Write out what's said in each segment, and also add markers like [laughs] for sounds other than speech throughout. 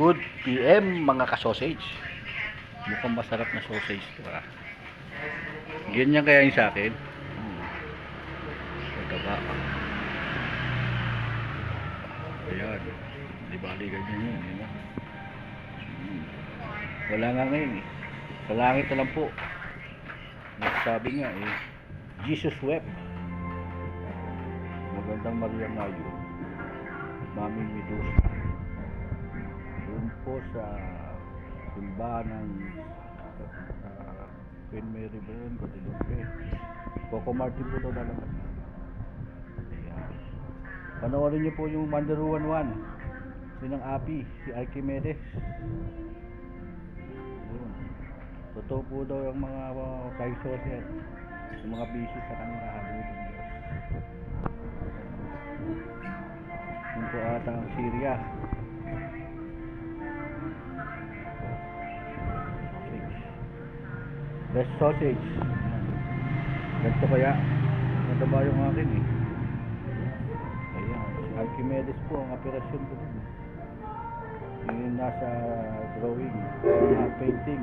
Good PM mga ka-sausage. Mukhang masarap na sausage ah. Ganyan kaya yung sa akin. Hmm. Mataba. Ayan. Di bali ganyan yun. Hmm. Wala nga ngayon eh. Sa langit na lang po. Nagsabi nga eh. Jesus wept. Magandang Maria yun. Mami Medusa. Doon po sa simbahan ng uh, Queen Mary yun? Guadalupe. Coco Martin po daw lalabas. Panoorin niyo po yung Mandaruan 1. Yun ang api, si Archimedes. Yun. Totoo po daw yung mga uh, kay Soset. Yung mga busy sa kanila habang ng Diyos. Yun po ata ang Syria. Sausage. Best sausage. Ganito kaya. Ganito ba yung akin eh. Ayan. Si Archimedes po ang operasyon ko. Yung nasa drawing. Mga painting.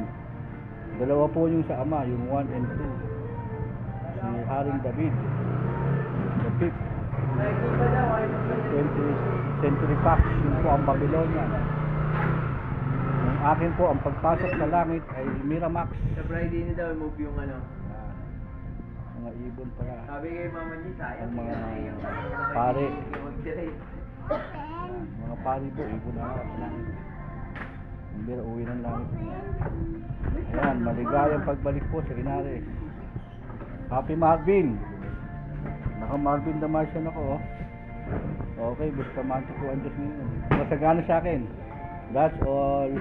Dalawa po yung sa ama. Yung 1 and 2. Si Haring David. The fifth. 20th century Fox. Yun po ang Babylonia. Yung akin po, ang pagpasok sa langit ay Miramax. Sa Friday na daw, move yung ano. Ah, mga ibon para. Sabi kay mama niya, sayang. [laughs] Ang mga pare. Ayan, mga pari po, ibon na sa langit. Ang bira, uwi ng langit. Ayan, maligayang pagbalik po sa Linares. Happy Marvin! Naka Marvin the Martian ako, oh. Okay, basta manti po ang Diyos ngayon. Masagana sa akin. That's all.